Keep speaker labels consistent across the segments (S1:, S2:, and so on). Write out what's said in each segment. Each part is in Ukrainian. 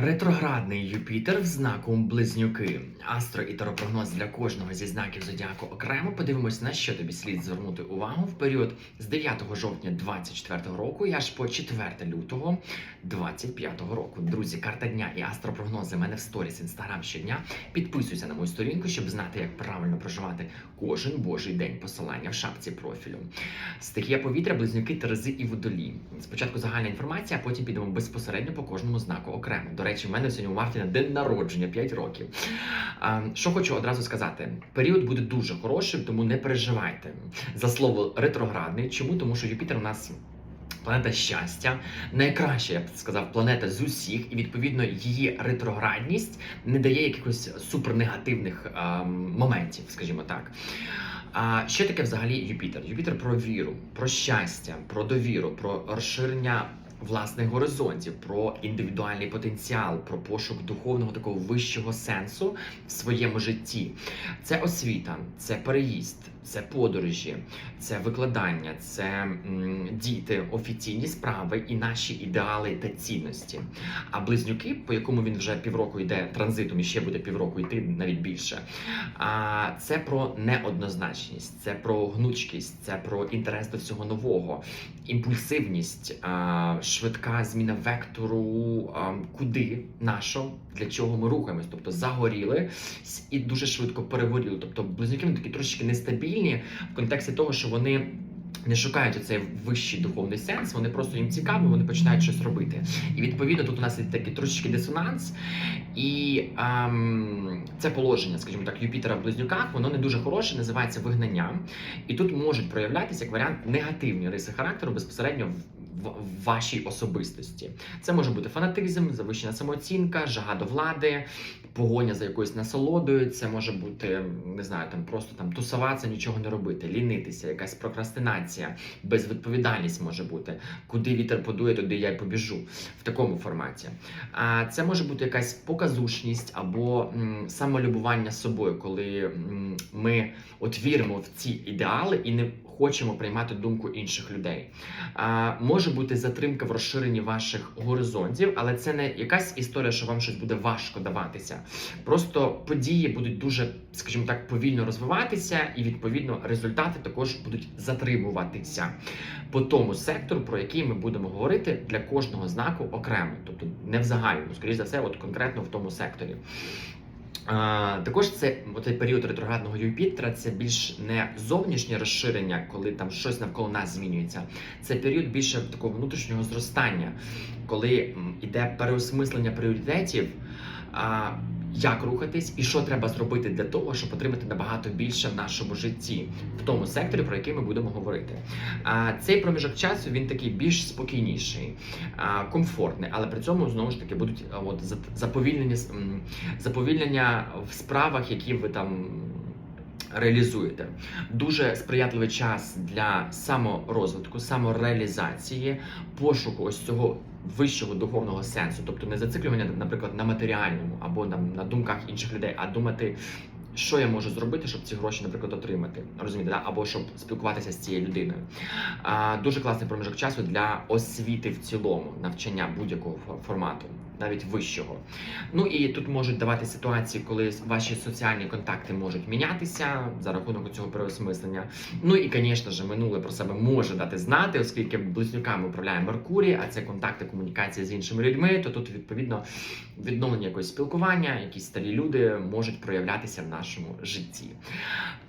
S1: Ретроградний Юпітер в знаку Близнюки. Астро і таропрогноз для кожного зі знаків зодіаку окремо. Подивимось, на що тобі слід звернути увагу в період з 9 жовтня 24 року і аж по 4 лютого 25 року. Друзі, карта дня і астропрогнози мене в сторіс інстаграм щодня. Підписуйся на мою сторінку, щоб знати, як правильно проживати кожен божий день. Посилання в шапці профілю. Стихія повітря, близнюки, терези і водолі. Спочатку загальна інформація, а потім підемо безпосередньо по кожному знаку окремо. Речі, в мене сьогодні у Мартіна день народження 5 років. А, що хочу одразу сказати: період буде дуже хорошим, тому не переживайте. За слово ретроградний. Чому? Тому що Юпітер у нас. Планета щастя, найкраща, я б сказав, планета з усіх, і відповідно її ретроградність не дає якихось супернегативних а, моментів, скажімо так. А що таке взагалі Юпітер? Юпітер про віру, про щастя, про довіру, про розширення власних горизонтів, про індивідуальний потенціал, про пошук духовного такого вищого сенсу в своєму житті. Це освіта, це переїзд, це подорожі, це викладання, це діти, офіційні справи і наші ідеали та цінності. А близнюки, по якому він вже півроку йде транзитом і ще буде півроку йти навіть більше. А це про неоднозначність, це про гнучкість, це про інтерес до всього нового, імпульсивність, швидка зміна вектору, куди, на що, для чого ми рухаємось. Тобто загоріли і дуже швидко перегоріли. Тобто близнюки вони такі трошечки нестабільні в контексті того, що вони. Не шукають оцей вищий духовний сенс, вони просто їм цікаво, вони починають щось робити. І відповідно тут у нас є такий трошечки дисонанс, і ем, це положення, скажімо так, Юпітера в близнюках, воно не дуже хороше, називається вигнання. І тут можуть проявлятися як варіант негативні риси характеру безпосередньо в, вашій особистості. Це може бути фанатизм, завищена самооцінка, жага до влади, погоня за якоюсь насолодою. Це може бути не знаю, там просто там тусуватися, нічого не робити, лінитися, якась прокрастинація, безвідповідальність може бути. Куди вітер подує, туди я й побіжу в такому форматі. А це може бути якась показушність або самолюбування собою, коли ми от віримо в ці ідеали і не хочемо приймати думку інших людей. А, може бути затримка в розширенні ваших горизонтів, але це не якась історія, що вам щось буде важко даватися. Просто події будуть дуже, скажімо так, повільно розвиватися, і відповідно результати також будуть затримуватися по тому сектору, про який ми будемо говорити для кожного знаку окремо, тобто не в загальному, скоріш за все, от конкретно в тому секторі. Також це цей період ретроградного Юпітера це більш не зовнішнє розширення, коли там щось навколо нас змінюється. Це період більше такого внутрішнього зростання, коли йде переосмислення пріоритетів. А, як рухатись і що треба зробити для того, щоб отримати набагато більше в нашому житті, в тому секторі, про який ми будемо говорити. А цей проміжок часу він такий більш спокійніший, а, комфортний, але при цьому знову ж таки будуть от заповільнення заповільнення в справах, які ви там. Реалізуєте дуже сприятливий час для саморозвитку, самореалізації, пошуку ось цього вищого духовного сенсу, тобто не зациклювання, наприклад, на матеріальному або там на думках інших людей, а думати, що я можу зробити, щоб ці гроші, наприклад, отримати, розумієте, да? або щоб спілкуватися з цією людиною. А, дуже класний проміжок часу для освіти в цілому, навчання будь-якого формату, навіть вищого. Ну і тут можуть давати ситуації, коли ваші соціальні контакти можуть мінятися за рахунок цього переосмислення. Ну і, звісно ж, минуле про себе може дати знати, оскільки близнюками управляє Меркурій, а це контакти, комунікація з іншими людьми. То тут відповідно відновлення якогось спілкування, якісь старі люди можуть проявлятися в нашому житті.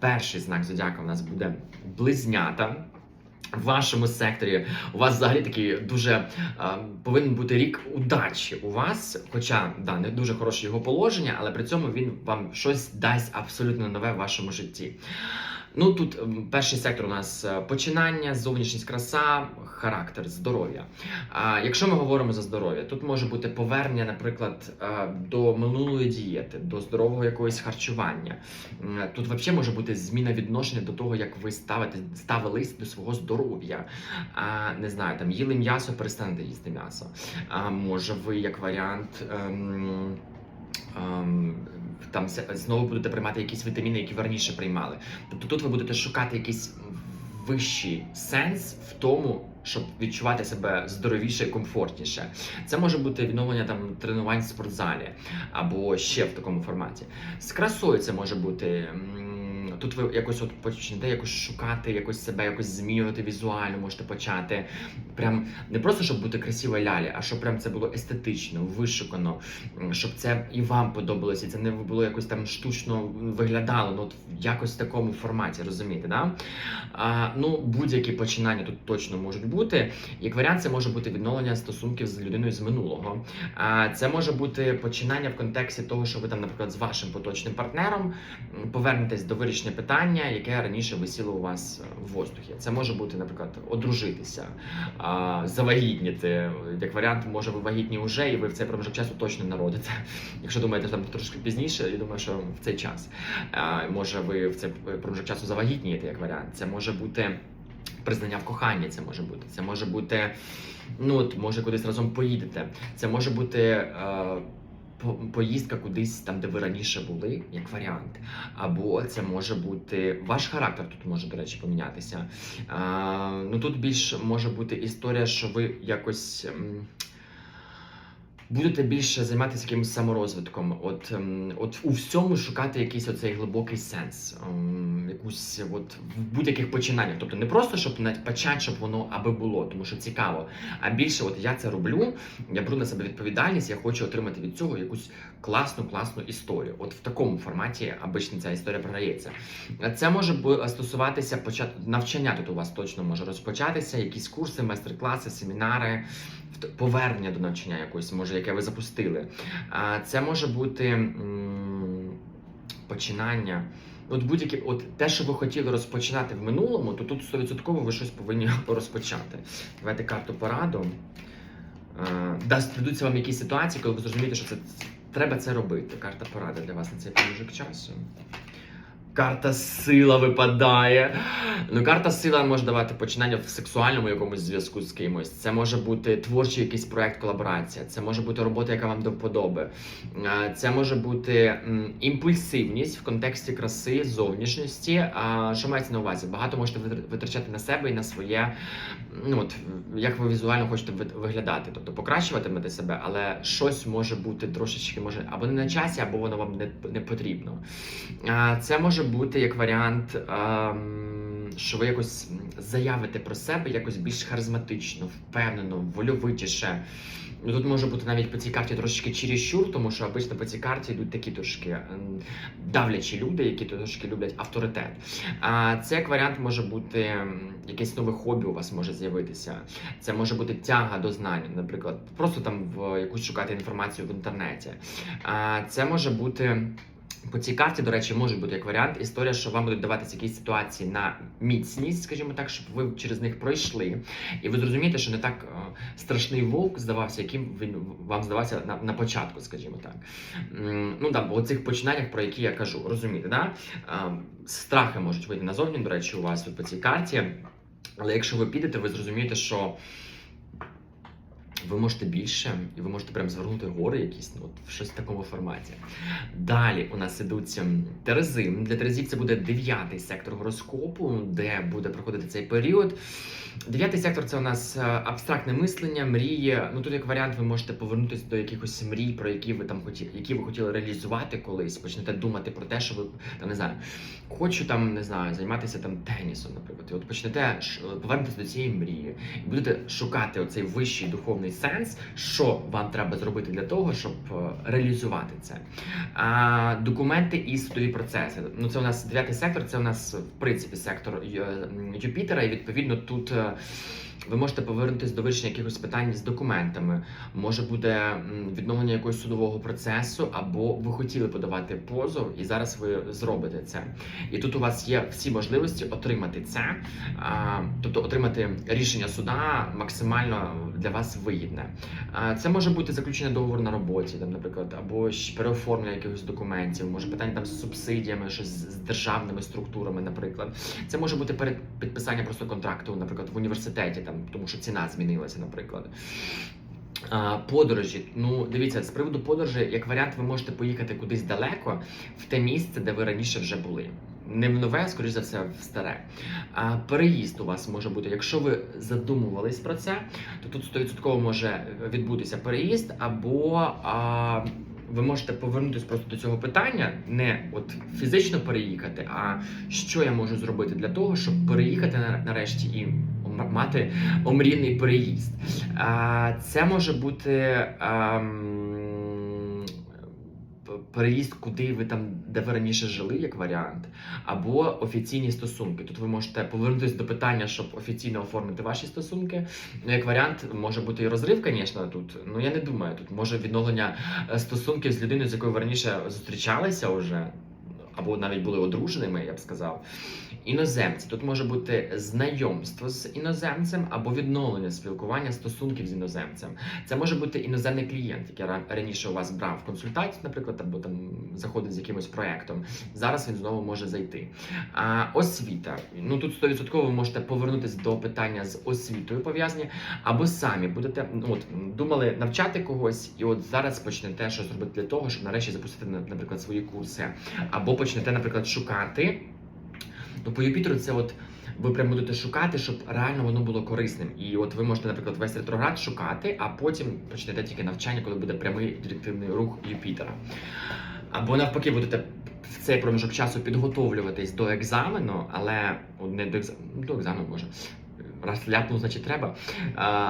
S1: Перший знак зодіака у нас буде близнята. В вашому секторі у вас взагалі такий дуже е, повинен бути рік удачі у вас, хоча да, не дуже хороше його положення, але при цьому він вам щось дасть абсолютно нове в вашому житті. Ну тут ем, перший сектор у нас е, починання, зовнішність краса, характер, здоров'я. А якщо ми говоримо за здоров'я, тут може бути повернення, наприклад, е, до минулої дієти, до здорового якогось харчування. Тут взагалі може бути зміна відношення до того, як ви ставите ставились до свого здоров'я. А, не знаю, там їли м'ясо, перестанете їсти м'ясо. А може, ви як варіант. Ем, ем, там знову будете приймати якісь вітаміни, які ви раніше приймали. Тобто тут ви будете шукати якийсь вищий сенс в тому, щоб відчувати себе здоровіше і комфортніше. Це може бути відновлення там тренувань в спортзалі або ще в такому форматі. З красою це може бути. М, Тут ви якось от почнете якось шукати, якось себе якось змінювати візуально, можете почати. Прям не просто щоб бути красивою лялі, а щоб прям це було естетично, вишукано, щоб це і вам подобалося, і це не було якось там штучно виглядало. Ну от якось в такому форматі, розумієте, да? А, ну, будь-які починання тут точно можуть бути. Як варіант, це може бути відновлення стосунків з людиною з минулого. А, це може бути починання в контексті того, що ви там, наприклад, з вашим поточним партнером повернетесь до вирішення питання, яке раніше висіло у вас е, в воздухі. Це може бути, наприклад, одружитися, завагітніти. Як варіант, може ви вагітні вже, і ви в цей проміжок часу точно народите. Якщо думаєте там трошки пізніше, я думаю, що в цей час. Може, ви в цей проміжок часу завагітнієте, як варіант. Це може бути признання в коханні, це може бути. Це може бути, ну от може кудись разом поїдете. Це може бути. Е, Поїздка кудись там, де ви раніше були, як варіант. Або це може бути ваш характер тут може, до речі, помінятися. А, ну тут більш може бути історія, що ви якось. Будете більше займатися якимось саморозвитком, от, ем, от у всьому шукати якийсь оцей глибокий сенс, ем, якусь от в будь-яких починаннях. Тобто не просто щоб почати, щоб воно аби було, тому що цікаво. А більше, от я це роблю, я беру на себе відповідальність, я хочу отримати від цього якусь класну, класну історію. От в такому форматі обично ця історія програється. Це може стосуватися почат... навчання тут у вас точно може розпочатися, якісь курси, майстер-класи, семінари, повернення до навчання якось, може, яке ви запустили. Це може бути починання. От будь-які, от те, що ви хотіли розпочинати в минулому, то тут 100% ви щось повинні розпочати. Давайте карту пораду. Дасть вам якісь ситуації, коли ви зрозумієте, що це треба це робити. Карта поради для вас на цей проміжок часу. Карта сила випадає. Ну, карта сила може давати починання в сексуальному якомусь зв'язку з кимось. Це може бути творчий якийсь проект, колаборація. Це може бути робота, яка вам до вподоби. Це може бути імпульсивність в контексті краси, зовнішності. Що мається на увазі? Багато можете витрачати на себе і на своє, ну от як ви візуально хочете виглядати, тобто покращуватимете себе, але щось може бути трошечки, може або не на часі, або воно вам не, не потрібно. Це може бути як варіант, ем, що ви якось заявите про себе якось більш харизматично, впевнено, вольовитіше. Ну, Тут може бути навіть по цій карті трошечки чересчур, тому що обично по цій карті йдуть такі трошки ем, давлячі люди, які трошки люблять авторитет. А це як варіант може бути ем, якесь нове хобі у вас може з'явитися. Це може бути тяга до знань, наприклад, просто там в якусь шукати інформацію в інтернеті. А це може бути. По цій карті, до речі, може бути як варіант історія, що вам будуть даватися якісь ситуації на міцність, скажімо так, щоб ви через них пройшли, і ви зрозумієте, що не так е, страшний вовк здавався, яким він вам здавався на, на початку, скажімо так. Ну там, у цих починаннях, про які я кажу, розумієте, да? Е, Страхи можуть вийти назовні, до речі, у вас тут по цій карті. Але якщо ви підете, ви зрозумієте, що ви можете більше, і ви можете прям звернути гори якісь, ну, от в щось в такому форматі. Далі у нас ідуть ем, Терези. Для Терезів це буде дев'ятий сектор гороскопу, де буде проходити цей період. Дев'ятий сектор це у нас е, абстрактне мислення, мрії. Ну тут як варіант, ви можете повернутися до якихось мрій, про які ви там хотіли, які ви хотіли реалізувати колись. Почнете думати про те, що ви там не знаю, хочу там не знаю, займатися там тенісом, наприклад. І от почнете повернутися до цієї мрії, і будете шукати оцей вищий духовний сенс, що вам треба зробити для того, щоб е, реалізувати це. А, документи і судові процеси. Ну, це у нас дев'ятий сектор, це у нас в принципі сектор Юпітера, і відповідно тут. Ви можете повернутися до вирішення якихось питань з документами. Може буде відновлення якогось судового процесу, або ви хотіли подавати позов, і зараз ви зробите це. І тут у вас є всі можливості отримати це, тобто отримати рішення суда максимально для вас вигідне. Це може бути заключення договору на роботі, там, наприклад, або переоформлення якихось документів, може питання там з субсидіями, щось з державними структурами, наприклад. Це може бути перед підписання просто контракту, наприклад, в університеті, там, тому що ціна змінилася, наприклад. Подорожі. Ну, дивіться, з приводу подорожі, як варіант, ви можете поїхати кудись далеко в те місце, де ви раніше вже були. не в нове, а скоріш за все, в старе. А переїзд у вас може бути, якщо ви задумувались про це, то тут 100% може відбутися переїзд, або а, ви можете повернутися просто до цього питання, не от фізично переїхати, а що я можу зробити для того, щоб переїхати нарешті і мати омрійний переїзд. А, це може бути. ам, Переїзд, куди ви там, де ви раніше жили, як варіант, або офіційні стосунки. Тут ви можете повернутися до питання, щоб офіційно оформити ваші стосунки. Ну, як варіант, може бути і розрив, звісно, тут. Ну я не думаю, тут може відновлення е, стосунків з людиною, з якою ви раніше зустрічалися вже, або навіть були одруженими, я б сказав. Іноземці тут може бути знайомство з іноземцем або відновлення спілкування стосунків з іноземцем. Це може бути іноземний клієнт, який раніше у вас брав консультацію, наприклад, або там заходить з якимось проектом. Зараз він знову може зайти. А, освіта. Ну тут 100% ви можете повернутися до питання з освітою пов'язані, або самі будете ну, от, думали навчати когось, і от зараз почнете щось робити для того, щоб нарешті запустити, наприклад, свої курси, або почнете, наприклад, шукати. Ну, по Юпітеру це от ви прям будете шукати, щоб реально воно було корисним. І от ви можете, наприклад, весь ретроград шукати, а потім почнете тільки навчання, коли буде прямий директивний рух Юпітера. Або навпаки, будете в цей проміжок часу підготовлюватись до екзамену, але не до екзамену, до екзамену може. Раз значить треба.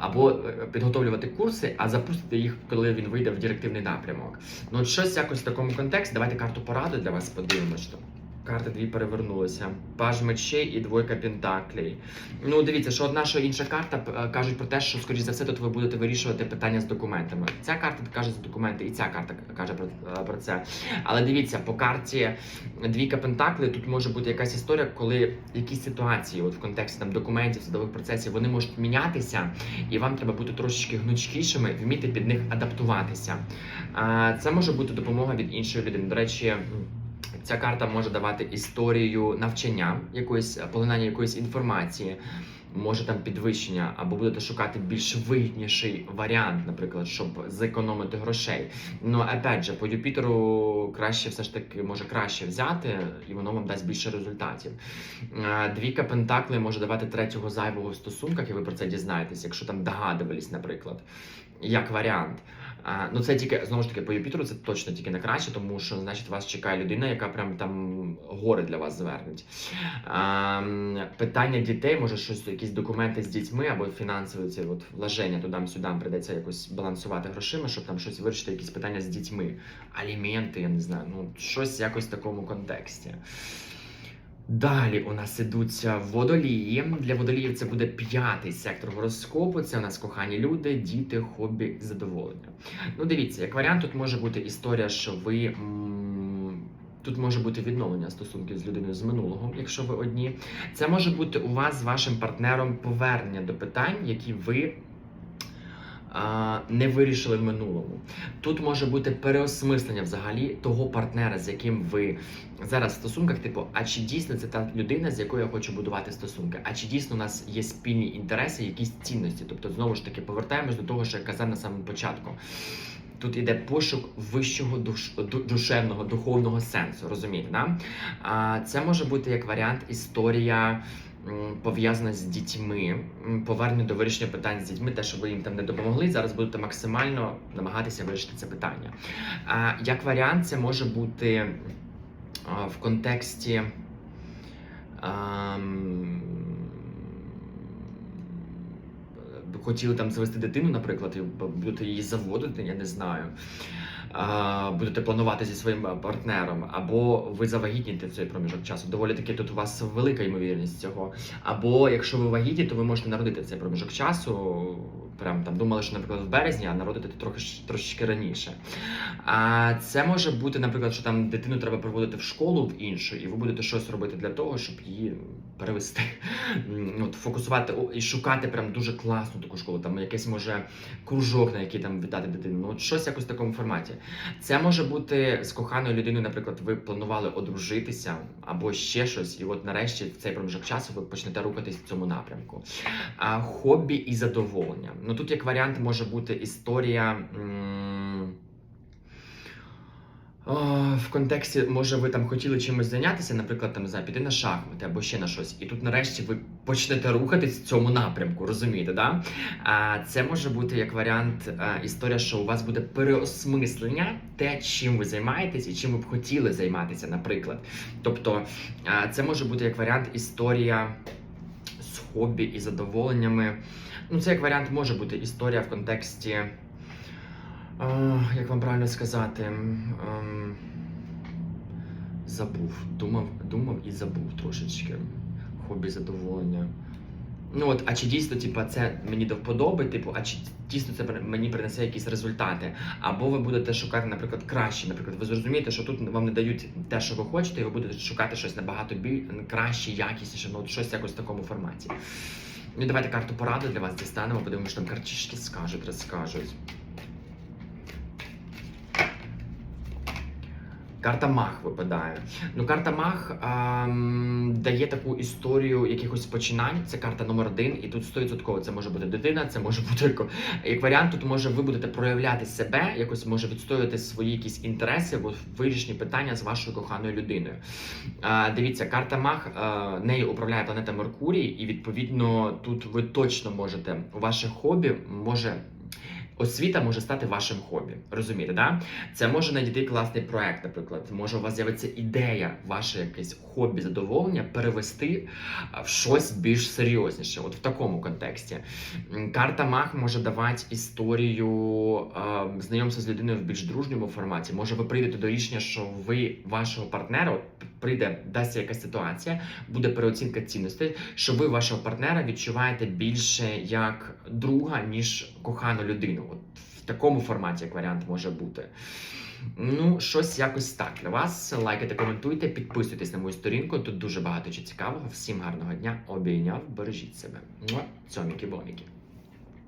S1: Або е, підготовлювати курси, а запустити їх, коли він вийде в директивний напрямок. Ну, щось якось в такому контексті. Давайте карту поради для вас подивимось. Карти дві перевернулися. Паж мечей і двойка пентаклей. Ну, дивіться, що одна, що інша карта е, кажуть про те, що, скоріш за все, тут ви будете вирішувати питання з документами. Ця карта каже за документи, і ця карта каже про, е, про це. Але дивіться, по карті двійка пентаклей тут може бути якась історія, коли якісь ситуації, от в контексті там документів, судових процесів, вони можуть мінятися, і вам треба бути трошечки гнучкішими, вміти під них адаптуватися. А, Це може бути допомога від іншої людини. До речі. Ця карта може давати історію навчання, якоїсь поглинання якоїсь інформації, може там підвищення, або будете шукати більш вигідніший варіант, наприклад, щоб зекономити грошей. Ну опять же, по Юпітеру краще все ж таки може краще взяти, і воно вам дасть більше результатів. Е, Двійка Пентакли може давати третього зайвого в стосунках, і ви про це дізнаєтесь, якщо там догадувались, наприклад, як варіант. Ну це тільки знову ж таки по Юпітеру, це точно тільки на краще, тому що значить вас чекає людина, яка прям там гори для вас звернеть. Питання дітей, може щось, якісь документи з дітьми або фінансові ці от вложення туди-сюди прийдеться якось балансувати грошима, щоб там щось вирішити, якісь питання з дітьми, аліменти, я не знаю, ну щось якось в такому контексті. Далі у нас ідуться водолії. Для водоліїв це буде п'ятий сектор гороскопу. Це у нас кохані люди, діти, хобі, задоволення. Ну, дивіться, як варіант, тут може бути історія, що ви. Тут може бути відновлення стосунків з людиною з минулого, якщо ви одні. Це може бути у вас з вашим партнером повернення до питань, які ви не вирішили в минулому. Тут може бути переосмислення взагалі того партнера, з яким ви зараз в стосунках, типу, а чи дійсно це та людина, з якою я хочу будувати стосунки? А чи дійсно у нас є спільні інтереси, якісь цінності? Тобто, знову ж таки, повертаємось до того, що я казав на самому початку. Тут іде пошук вищого душ, душевного, духовного сенсу, розумієте? Да? А, це може бути як варіант історія. Пов'язана з дітьми, повернення до вирішення питань з дітьми, те, що ви їм там не допомогли, зараз будете максимально намагатися вирішити це питання. Як варіант, це може бути в контексті. Хотіли там завести дитину, наприклад, і будете її заводити, я не знаю. Будете планувати зі своїм партнером, або ви завагітніте в цей проміжок часу. Доволі таки тут у вас велика ймовірність цього. Або якщо ви вагітні, то ви можете народити цей проміжок часу. Прям там думали, що, наприклад, в березні, а народити трохи трошечки раніше. А це може бути, наприклад, що там дитину треба проводити в школу в іншу, і ви будете щось робити для того, щоб її перевести. От фокусувати і шукати прям дуже класну таку школу. Там якийсь може кружок, на який там віддати дитину. Ну от щось якось в такому форматі. Це може бути з коханою людиною, наприклад, ви планували одружитися або ще щось, і от нарешті в цей проміжок часу ви почнете рухатись в цьому напрямку. А хобі і задоволення. Ну тут як варіант може бути історія. в контексті, може, ви там хотіли чимось зайнятися, наприклад, там не піти на шахмати або ще на щось, і тут нарешті ви почнете рухатись в цьому напрямку, розумієте, да? А це може бути як варіант історія, що у вас буде переосмислення те, чим ви займаєтесь і чим ви б хотіли займатися, наприклад. Тобто, це може бути як варіант історія з хобі і задоволеннями. Ну, це як варіант може бути історія в контексті. А, як вам правильно сказати? Ем, забув. Думав, думав і забув трошечки. Хобі задоволення. Ну от, а чи дійсно, типа, це мені до вподоби, типу, а чи дійсно це мені принесе якісь результати? Або ви будете шукати, наприклад, краще. Наприклад, ви зрозумієте, що тут вам не дають те, що ви хочете, і ви будете шукати щось набагато біль... краще, якісніше, ну от щось якось в такому форматі. Ну, давайте карту поради для вас дістанемо, подивимося, що там картішки скажуть, розкажуть. Карта Мах випадає. Ну, карта Мах ем, дає таку історію якихось починань. Це карта номер один, і тут 100% це може бути дитина, це може бути як, варіант. Тут може ви будете проявляти себе, якось може відстоювати свої якісь інтереси, або вирішені питання з вашою коханою людиною. Е, дивіться, карта Мах е, нею управляє планета Меркурій, і відповідно тут ви точно можете ваше хобі може. Освіта може стати вашим хобі. Розумієте, да? Це може надійти класний проект, наприклад. Може у вас з'явиться ідея, ваше якесь хобі, задоволення перевести в щось більш серйозніше. От в такому контексті. Карта Мах може давати історію е, знайомства з людиною в більш дружньому форматі. Може, ви прийдете до рішення, що ви вашого партнера прийде, дасться якась ситуація, буде переоцінка цінностей, що ви вашого партнера відчуваєте більше як друга, ніж кохану людину. От в такому форматі, як варіант, може бути. Ну, щось якось так для вас. Лайкайте, коментуйте, підписуйтесь на мою сторінку. Тут дуже багато чого цікавого. Всім гарного дня. Обійняв, бережіть себе. Цьоміки-боміки.